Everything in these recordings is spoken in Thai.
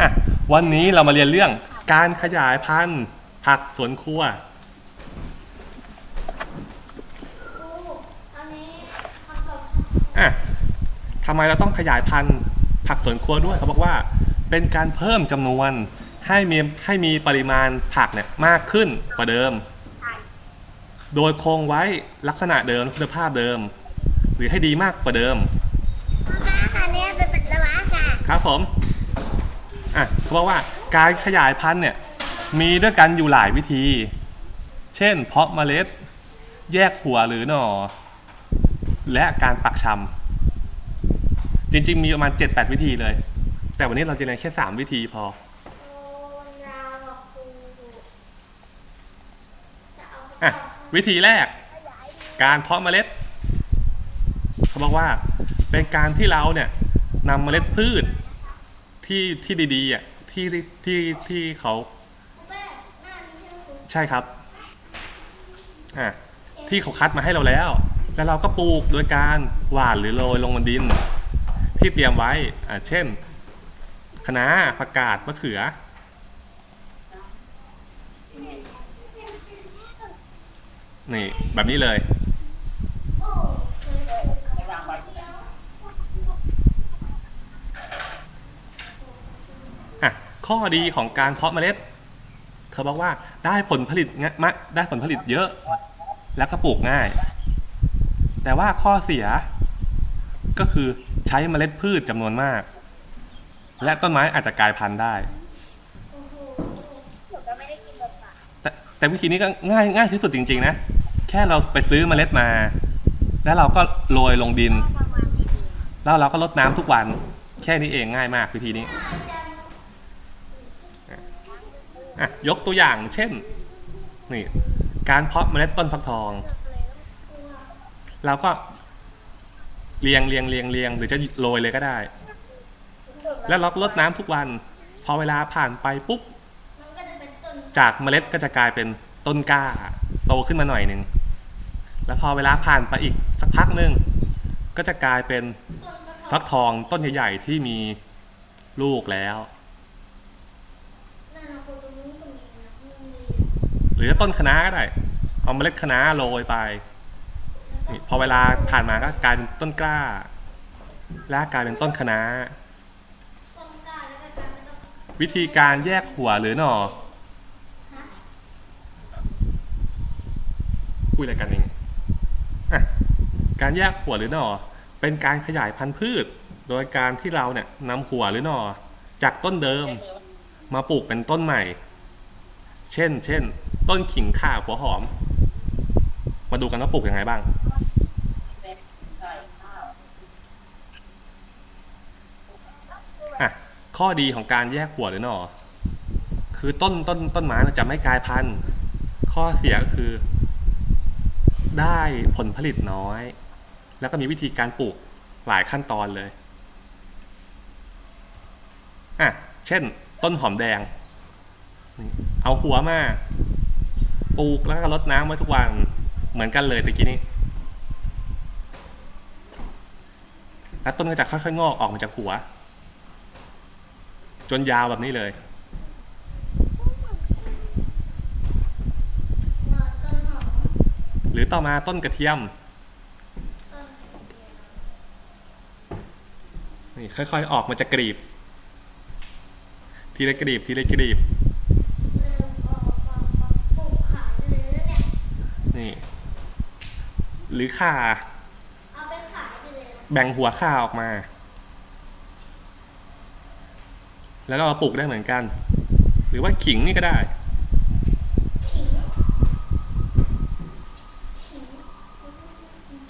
อะวันนี้เรามาเรียนเรื่องการขยายพันธุ์ผักสวนครัวอันนี้ผสมอะทำไมเราต้องขยายพันธุ์ผักสวนครัวด้วยเขาบอกว่าเป็นการเพิ่มจำนวนให้มีให้มีปริมาณผักเนี่ยมากขึ้นกว่าเดิม โดยคงไว้ลักษณะเดิมคุณภาพเดิม หรือให้ดีมากกว่าเดิมพ่อแม่ค่ะเนี่ยเป็นปัสสาวะค่ะ ครับผม อะเขาบอกว่าการขยายพันธุ์เนี่ยมีด้วยกันอยู่หลายวิธี เช่น เพาะเมล็ด แยกหัวหรือหน่อ และการปักชำจริง ๆ มีประมาณ 7-8 วิธีเลย แต่วันนี้เราจะเรียนแค่ 3 วิธีพอโอนยาวกับครูจะเอาอะวิธีแรก การเพาะเมล็ดเขาบอกว่าเป็นการที่เราเนี่ยนำเมล็ดพืช ที่ที่ดีๆอะที่ที่ที่ที่เขาใช่ครูใช่ครับอะที่เขาคัดมาให้เราแล้ว แล้วเราก็ปลูกโดยการหว่านหรือโรยลงบนดิน ที่เตรียมไว้อะเช่นคะน้าผักกาดมะเขือ นี่ แบบนี้เลย โอ้เคยปลูกกับวางไว้เดียว อะ ข้อดีของการเพาะเมล็ด เขาบอกว่าได้ผลผลิตงะมะได้ผลผลิตเยอะ แล้วก็ปลูกง่าย แต่ว่าข้อเสีย ก็คือใช้เมล็ดพืชจำนวนมาก และต้นไม้อาจจะกลายพันธุ์ได้แบบปากแต่แต่วิธีนี้ก็ง่ายง่ายที่สุดจริง ๆ นะ แค่เราไปซื้อเมล็ดมา แล้วเราก็โรยลงดิน แล้วเราก็รดน้ำทุกวัน แค่นี้เองง่ายมากวิธีนี้ อะยกตัวอย่างเช่นนี่การเพาะเมล็ดต้นฟักทอง เราก็เรียงเรียงเรียงเรียงหรือจะโรยเลยก็ได้ แล้วเราก็รดน้ำทุกวัน พอเวลาผ่านไปปุ๊บจากเมล็ดก็จะกลายเป็นต้นกล้า โตขึ้นมาหน่อยหนึ่งแล้วพอเวลาผ่านไปอีกสักพักหนึ่งก็จะกลายเป็นฟักทองต้นใหญ่ๆที่มีลูกแล้ว นั่นนะครูตรงนู้นตรงนี้นะมันมี หรือต้นคะน้าก็ได้ เอาเมล็ดคะน้าโรยไปนี่พอเวลาผ่านมาก็กลายเป็นต้นกล้า และกลายเป็นต้นคะน้าต้นกล้าแล้วก็กลายเป็นต้นวิธีการแยกหัวหรือหน่อฮะคุยอะไรกันเองอะการแยกหัวหรือหน่อ เป็นการขยายพันธุ์พืช โดยการที่เราเนี่ยนำหัวหรือหน่อ จากต้นเดิมมาปลูกเป็นต้นใหม่ เช่น เช่น ต้นขิงข่าหัวหอม มาดูกันว่าปลูกยังไงบ้าง อะ ข้อดีของการแยกหัวหรือหนอคือต้นต้นต้นไม้จะไม่กลายพันธุ์ ข้อเสียก็คือ ได้ผลผลิตน้อย แล้วก็มีวิธีการปลูกหลายขั้นตอนเลย อะ เช่น ต้นหอมแดง เอาหัวมา ปลูกแล้วก็รดน้ำไว้ทุกวันเหมือนกันเลยตะกี้นี้ แล้วต้นก็จะค่อยๆงอกออกมาจากหัว จนยาวแบบนี้เลยหรือต่อมาต้นกระเทียมนนี่ค่อยๆออกมาจากกรีบ ทีละกรีบทีละกรีบ เริ่มออกออกออกปลูกขายเลยแล้วเนี่ย นี่ หรือข่าเอาไปขายไปเลยนะแบ่งหัวข่าออกมา แล้วก็เอามาปลูกได้เหมือนกัน หรือว่าขิงนี่ก็ได้ ขิงขิง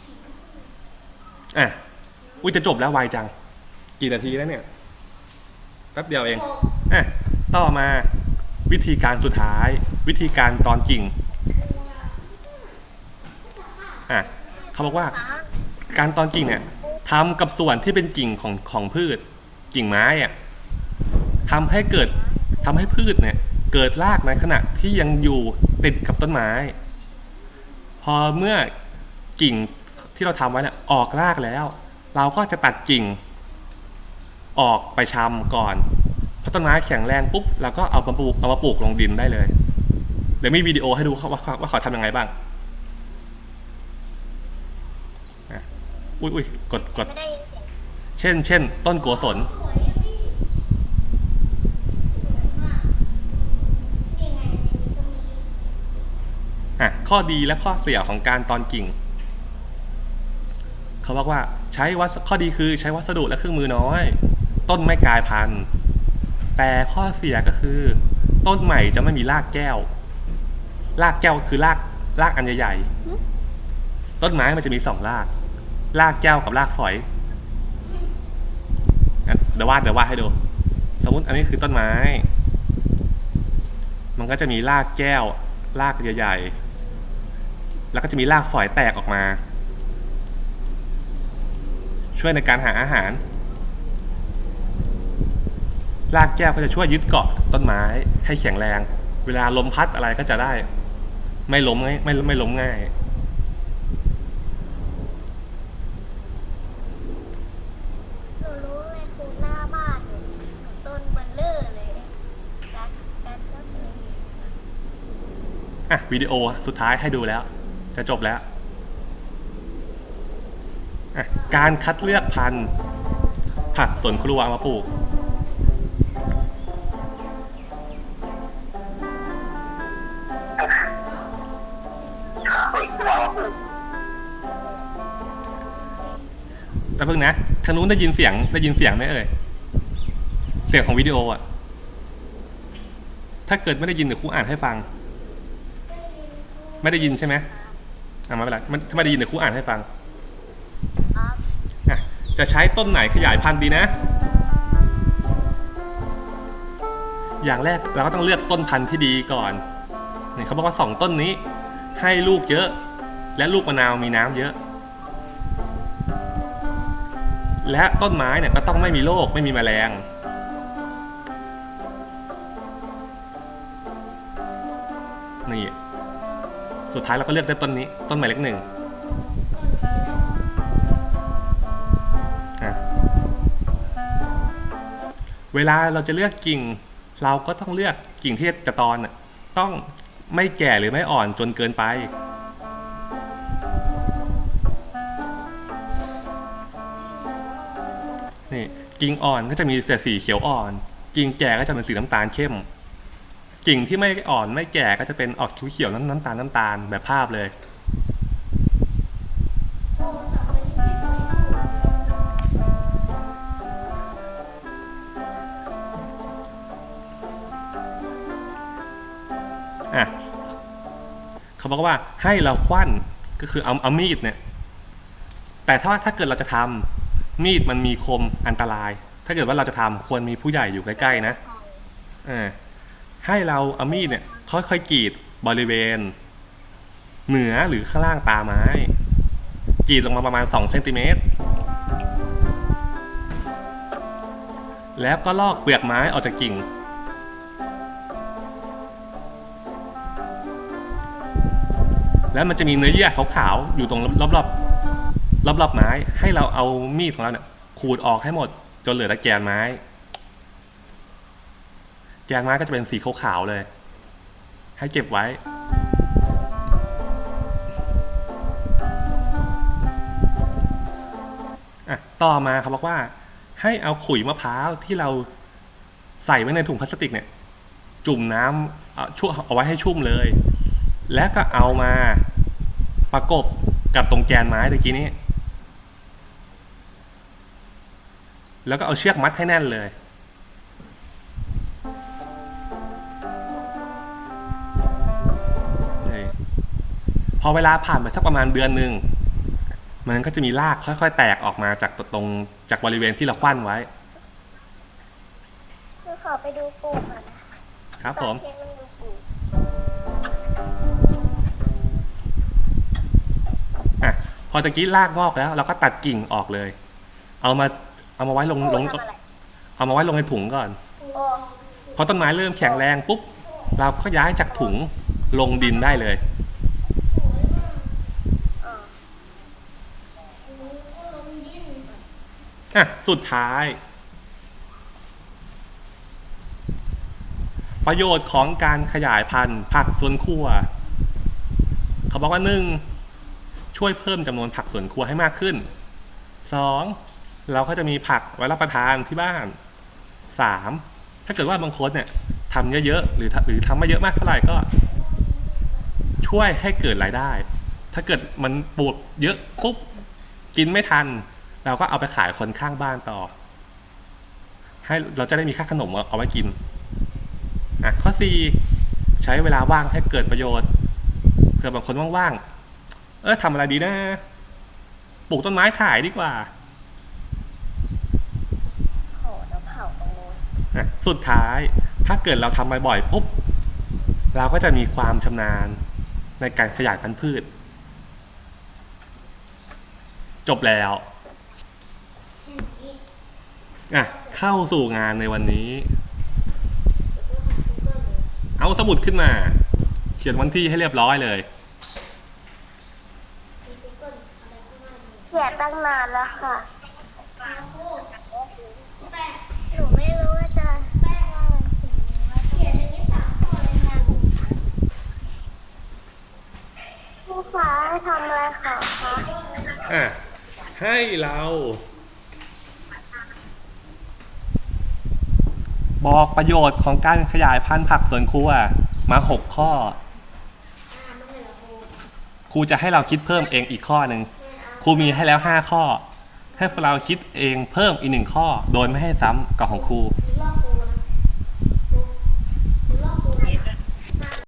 ขิงอะอุ้ยจะจบแล้วไวจัง กี่นาทีแล้วเนี่ยแป๊บเดียวเองโอ้อะต่อมาวิธีการสุดท้าย วิธีการตอนกิ่ง อะ เขาบอกว่าการตอนกิ่งเนี่ยทำกับส่วนที่เป็นกิ่งของของพืช กิ่งไม้อะทำให้เกิดทำให้พืชเนี่ย เกิดรากในขณะที่ยังอยู่ติดกับต้นไม้ พอเมื่อกิ่งที่เราทำไว้เนี่ยออกรากแล้ว เราก็จะตัดกิ่ง ออกไปชำก่อนพอต้นไม้แข็งแรงปุ๊บเราก็เอามาปลูกเอามาปลูกลงดินได้เลย เดี๋ยวมีวิดีโอให้ดูว่าว่าว่าเขาทำยังไงบ้างอะ อุ้ยอุ้ยกดกด ไม่ได้ยินเสียงเช่น เช่น ต้นโกศลสวยอะพี่สวยมากนี่ไงในนี้ก็มีอะข้อดีและข้อเสียของการตอนกิ่ง เขาบอกว่าใช้วัสข้อดีคือใช้วัสดุและเครื่องมือน้อย ต้นไม่กลายพันธุ์ แต่ข้อเสียก็คือ ต้นใหม่จะไม่มีรากแก้ว รากแก้วคือรากรากอันใหญ่ๆต้นไม้มันจะมีสองราก รากแก้วกับรากฝอยเดี๋ยววาดเดี๋ยววาดให้ดู สมมติอันนี้คือต้นไม้ มันก็จะมีรากแก้วรากใหญ่ๆ แล้วก็จะมีรากฝอยแตกออกมา ช่วยในการหาอาหารรากแก้วก็จะช่วยยึดเกาะต้นไม้ให้แข็งแรง เวลาลมพัดอะไรก็จะได้ ไม่ล้มง่ายไม่ไม่ล้มง่าย หนูรู้เลยคือหน้าบ้านหนูต้นเบลเลอร์เลยกันกันก็เคยเห็น อะวิดีโอสุดท้ายให้ดูแล้ว จะจบแล้ว การคัดเลือกพันธุ์ผักสวนครัวมาปลูก แต่เพิ่งนะทางนู้นได้ยินเสียงได้ยินเสียงไหมเอ่ย เสียงของวิดีโออะ ถ้าเกิดไม่ได้ยินเดี๋ยวครูอ่านให้ฟัง ไม่ได้ยินใช่ไหมอ่าไม่เป็นไรมันถ้าไม่ได้ยินเดี๋ยวครูอ่านให้ฟังครับอะจะใช้ต้นไหนขยายพันธุ์ดีนะ อย่างแรกเราก็ต้องเลือกต้นพันธุ์ที่ดีก่อนนี่เขาบอกว่าสองต้นนี้ ให้ลูกเยอะ และลูกมะนาวมีน้ำเยอะ และต้นไม้เนี่ยก็ต้องไม่มีโรคไม่มีแมลง สุดท้ายเราก็เลือกได้ต้นนี้ ต้นหมายเลขหนึ่งเวลาเราจะเลือกกิ่ง เราก็ต้องเลือกกิ่งที่จะตอนน่ะต้องไม่แก่หรือไม่อ่อนจนเกินไป นี่กิ่งอ่อนก็จะมีแต่สีเขียวอ่อน กิ่งแก่ก็จะเป็นสีน้ำตาลเข้ม กิ่งที่ไม่อ่อนไม่แก่ก็จะเป็นออกเขียวๆน้ำตาลน้ำตาลแบบภาพเลย อะเขาบอกว่าให้เราควันก็คือเอาเอามีดเนี่ย แต่ถ้าถ้าเกิดเราจะทำมีดมันมีคมอันตราย ถ้าเกิดว่าเราจะทำควรมีผู้ใหญ่อยู่ใกล้ๆนะเออ ให้เราเอามีดเนี่ยค่อยๆกรีดบริเวณ เหนือหรือข้างล่างตาไม้ กรีดลงมาประมาณ2เซนติเมตรแล้วก็ลอกเปลือกไม้ออกจากกิ่ง แล้วมันจะมีเนื้อเยื่อขาวๆ อยู่ตรงรอบๆรอบๆไม้ ให้เราเอามีดของเราเนี่ยขูดออกให้หมดจนเหลือแต่แกนไม้ แกนไม้ก็จะเป็นสีขาวๆเลย ให้เก็บไว้อะต่อมาเขาบอกว่า ให้เอาขุยมะพร้าวที่เราใส่ไว้ในถุงพลาสติกเนี่ย จุ่มน้ำเอาช่วเอาไว้ให้ชุ่มเลย แล้วก็เอามาประกบกับตรงแกนไม้ตะกี้นี้ แล้วก็เอาเชือกมัดให้แน่นเลย พอเวลาผ่านไปสักประมาณเดือนหนึ่งมันก็จะมีรากค่อย ๆ แตกออกมาจากตรงจากบริเวณที่เราคว้านไว้ คือขอไปดูปลูกก่อนนะครับผมเพียงมันดูปลูกอะพอตะกี้รากงอกแล้ว เราก็ตัดกิ่งออกเลย เอามาเอามาไว้ลงลงทำอะไรเอามาไว้ลงในถุงก่อน โอ้พอต้นไม้เริ่มแข็งแรงปุ๊บ เราก็ย้ายจากถุงลงดินได้เลย อ่า อะ สุดท้าย ประโยชน์ของการขยายพันธุ์ผักสวนครัว เขาบอกว่าหนึ่งช่วยเพิ่มจำนวนผักสวนครัวให้มากขึ้นสองเราก็จะมีผักไว้รับประทานที่บ้านสามถ้าเกิดว่าบางคนเนี่ยทำเยอะๆหรือหรือทำไม่เยอะมากเท่าไหร่ก็ ช่วยให้เกิดรายได้ ถ้าเกิดมันปลูกเยอะปุ๊บกินไม่ทัน เราก็เอาไปขายคนข้างบ้านต่อ ให้เราจะได้มีค่าขนมเอาไว้กินอะข้อ 4 ใช้เวลาว่างให้เกิดประโยชน์เผื่อบางคนว่างๆ เออทำอะไรดีนะ ปลูกต้นไม้ขายดีกว่าโหเดี๋ยวเผาตรงนู้นอะสุดท้ายถ้าเกิดเราทำบ่อยๆปุ๊บเราก็จะมีความชำนาญในการขยายพันธุ์พืช จบแล้ว อะเข้าสู่งานในวันนี้ เอาสมุดขึ้นมา เขียนวันที่ให้เรียบร้อยเลย เขียนตั้งนานแล้วค่ะหนูไม่รู้ว่าจะว่ามันสีว่าเขียนอย่างนี้สามข้อเลยนะผู้ฟ้าให้ทำอะไรคะคะอะให้เรา บอกประโยชน์ของการขยายพันธุ์ผักสวนครัวมาหกข้อ ครูจะให้เราคิดเพิ่มเองอีกข้อหนึ่งครูมีให้แล้วห้าข้อ ให้พวกเราคิดเองเพิ่มอีกหนึ่งข้อ โดยไม่ให้ซ้ำกับของครู